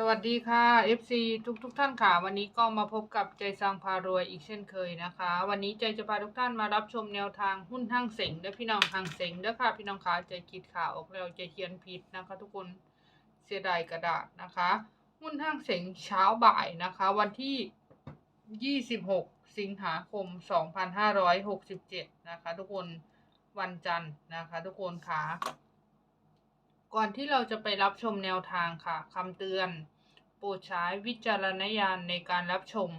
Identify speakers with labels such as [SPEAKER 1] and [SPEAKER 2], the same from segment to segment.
[SPEAKER 1] สวัสดีค่ะ FC ทุกทุกๆท่านค่ะ วันนี้ก็มาพบกับใจสังพารวยอีกเช่นเคยนะคะ วันนี้ใจจะพาทุกท่านมารับชมแนวทางหุ้นห้างเสงเด้อพี่น้องห้างเสงด้อค่ะพี่น้องคะใจคิดข่าวออกแล้วใจเขียนผิดนะคะ ทุกคนเสียดายกระดาษนะคะ หุ้นห้างเสงเช้าบ่ายนะคะ วันที่ 26 สิงหาคม 2567 นะคะ ทุกคนวันจันทร์นะคะ ทุกคนค่ะ ก่อนที่เราจะไปรับชมแนวทางค่ะคำเตือน โปรดใช้วิจารณญาณในการรับชม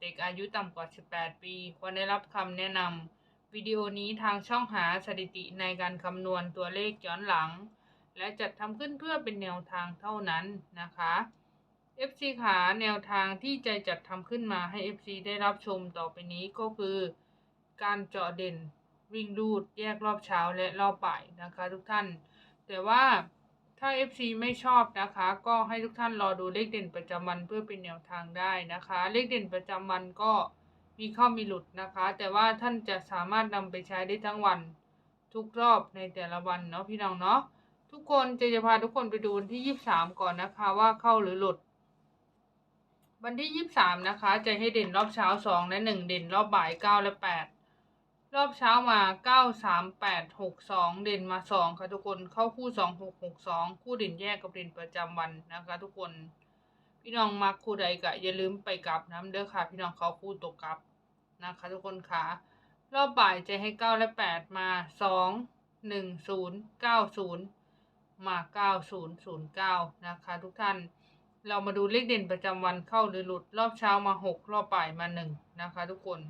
[SPEAKER 1] เด็กอายุต่ำกว่า 18 ปี ควรได้รับคำแนะนำวิดีโอนี้ทางช่องหาสถิติในการคำนวณตัวเลขย้อนหลัง และจัดทำขึ้นเพื่อเป็นแนวทางเท่านั้นนะคะ FC ขาแนวทางที่ใจจัดทำขึ้นมาให้ FC ได้รับชมต่อไปนี้ก็คือ การเจาะเด่นวิ่งรูดแยกรอบเช้าและรอบบ่ายนะคะทุกท่าน แต่ว่าถ้า FC ไม่ชอบนะคะ ก็ให้ทุกท่านรอดูเลขเด่นประจำวันเพื่อเป็นแนวทางได้นะคะ เลขเด่นประจำวันก็มีเข้ามีหลุดนะคะ แต่ว่าท่านจะสามารถนำไปใช้ได้ทั้งวันทุกรอบในแต่ละวันเนาะพี่น้องเนาะทุกคนจะจะพาทุกคนไปดูวันที่ 23 ก่อนนะคะว่าเข้าหรือหลุด วันที่ 23 นะคะ จะให้เด่นรอบเช้า 2 และ 1 เด่นรอบบ่าย 9 และ 8 รอบเช้ามา9 3 8 6 2เด่นมา2ค่ะทุกคนเข้าคู่2 6 6 2คู่เด่นแยกกับเด่นประจำวันนะคะ ทุกคน พี่น้องมักคู่ใดก็อย่าลืมไปกลับน้ำเด้อค่ะ พี่น้องเขาคู่ตกกลับนะคะ ทุกคนค่ะรอบบ่ายจะให้9และ8มา2 1 0 9 0มา9 0 0 9นะคะ ทุกท่านเรามาดูเลขเด่นประจำวันเข้าหรือหลุดรอบเช้ามา6รอบบ่ายมา1นะคะ ทุกคน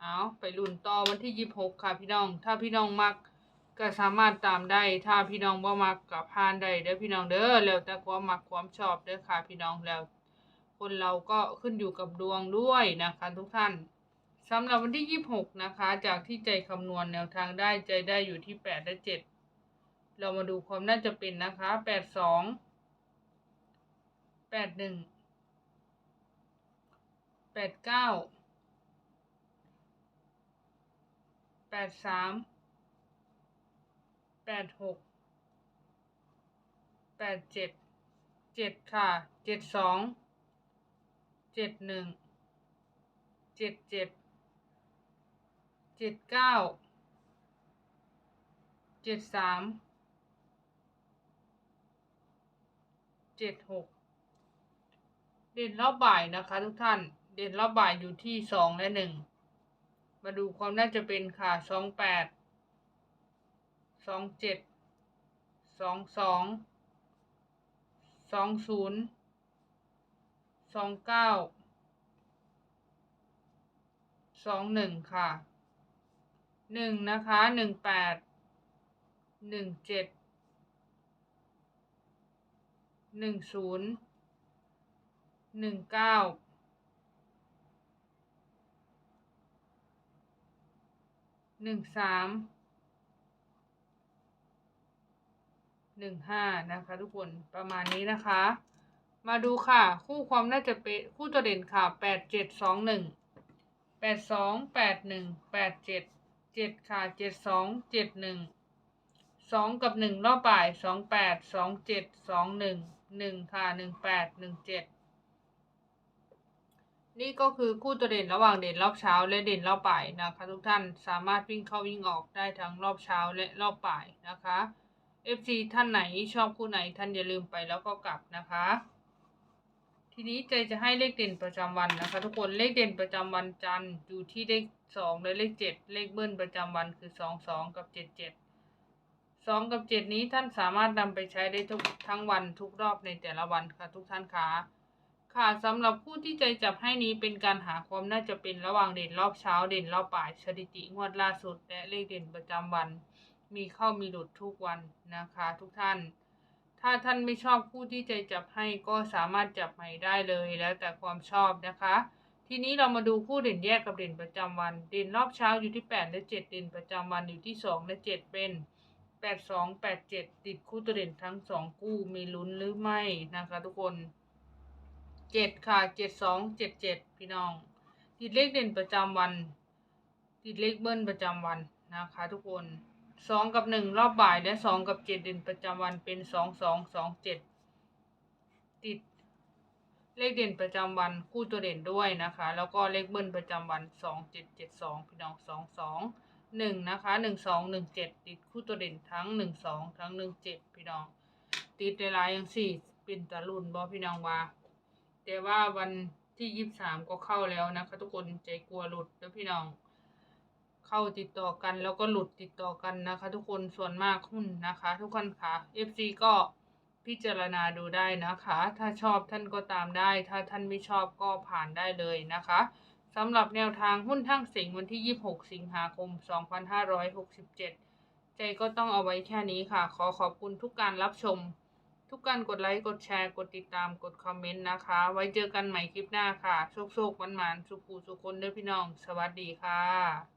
[SPEAKER 1] เอาไปลุ่นต่อวันที่ยี่หกค่ะพี่น้อง ถ้าพี่น้องมักก็สามารถตามได้ ถ้าพี่น้องบ่มักกับพานได้เด้อพี่น้องเด้อแล้วแต่ความมักความชอบเด้อค่ะพี่น้องแล้ว คนเราก็ขึ้นอยู่กับดวงด้วยนะคะทุกท่านสำหรับวันที่ยี่หกนะคะ จากที่ใจคำนวณแนวทางได้ใจได้อยู่ที่แปดและเจ็ดเรามาดูความน่าจะเป็นนะคะแปดสองแปดหนึ่งแปดเก้า แปดสามแปดหกแปดเจ็ดเจ็ดค่ะเจ็ดสองเจ็ดหนึ่งเจ็ดเจ็ดเจ็ดเก้าเจ็ดสามเจ็ดหกเด่นรอบบ่ายนะคะทุกท่าน เด่นรอบบ่ายอยู่ที่สองและหนึ่ง มาดูความน่าจะเป็นค่ะสองแปดสองเจ็ดสองสองสองศูนย์สองเก้าสองหนึ่งค่ะหนึ่งนะคะหนึ่งแปดหนึ่งเจ็ดหนึ่งศูนย์หนึ่งเก้า หนึ่งสามหนึ่งห้านะคะ ทุกคนประมาณนี้นะคะ มาดูค่ะ คู่ความน่าจะเป็นคู่ตัวเด่นค่ะแปดเจ็ดสองหนึ่งแปดสองแปดหนึ่งแปดเจ็ดเจ็ดค่ะเจ็ดสองเจ็ดหนึ่งสองกับหนึ่งรอบบ่ายสองแปดสองเจ็ดสองหนึ่งหนึ่งค่ะหนึ่งแปดหนึ่งเจ็ด นี่ก็คือคู่ตัวเด่นระหว่างเด่นรอบเช้าและเด่นรอบบ่ายนะคะ ทุกท่านสามารถวิ่งเข้าวิ่งออกได้ทั้งรอบเช้าและรอบบ่ายนะคะ FC ท่านไหนชอบคู่ไหนท่านอย่าลืมไปแล้วก็กลับนะคะ ทีนี้ใจจะให้เลขเด่นประจำวันนะคะ ทุกคนเลขเด่นประจำวันจันทร์อยู่ที่เลขสองและเลขเจ็ดเลขเบิ้ลประจำวันคือสองสองกับเจ็ดเจ็ดสองกับเจ็ดนี้ท่านสามารถนำไปใช้ได้ทุกทั้งวันทุกรอบในแต่ละวันค่ะทุกท่านคะ ค่ะสำหรับผู้ที่ใจจับให้นี้เป็นการหาความน่าจะเป็นระหว่างเด่นรอบเช้าเด่นรอบบ่ายสถิติงวดล่าสุด และเลขเด่นประจำวัน มีเข้ามีหลุดทุกวันนะคะ ทุกท่าน ถ้าท่านไม่ชอบผู้ที่ใจจับให้ก็สามารถจับใหม่ได้เลยแล้วแต่ความชอบนะคะ ทีนี้เรามาดูคู่เด่นแยกกับเด่นประจำวัน เด่นรอบเช้าอยู่ที่ 8 และ 7 เด่นประจำวันอยู่ที่ 2 และ 7 เป็น 8 2 8 7 ติดคู่ตัวเด่นทั้ง 2 คู่มีลุ้นหรือไม่นะคะ ทุกคน เจ็ดค่ะเจ็ดสองเจ็ดเจ็ดพี่น้อง ติดเลขเด่นประจำวัน ติดเลขเบิ้ลประจำวันนะคะ ทุกคนสองกับหนึ่งรอบบ่ายและสองกับเจ็ดเด่นประจำวันเป็นสองสองสองเจ็ดติดเลขเด่นประจำวันคู่ตัวเด่นด้วยนะคะ แล้วก็เลขเบิ้ลประจำวันสองเจ็ดเจ็ดสองพี่น้องสองสองหนึ่งนะคะหนึ่งสองหนึ่งเจ็ดติดคู่ตัวเด่นทั้งหนึ่งสองทั้งหนึ่งเจ็ดพี่น้อง ติดในลายยังสี่เป็นตะลุนบอพี่น้องว่า แต่ว่าวันที่ยี่สามก็เข้าแล้วนะคะ ทุกคนใจกลัวหลุดแล้วพี่น้อง เข้าติดต่อกันแล้วก็หลุดติดต่อกันนะคะ ทุกคนส่วนมากหุ้นนะคะ ทุกคนค่ะ FC ก็พิจารณาดูได้นะคะ ถ้าชอบท่านก็ตามได้ ถ้าท่านไม่ชอบก็ผ่านได้เลยนะคะสำหรับแนวทางหุ้นทั้งสิงวันที่ 26 สิงหาคม 2567 ใจก็ต้องเอาไว้แค่นี้ค่ะ ขอขอบคุณทุกการรับชม ทุกการกดไลค์ กดแชร์ กดติดตาม กดคอมเมนต์นะคะ ไว้เจอกันใหม่คลิปหน้าค่ะ โชคโชคมันหมันสุขูสุคนเด้อพี่น้อง สวัสดีค่ะ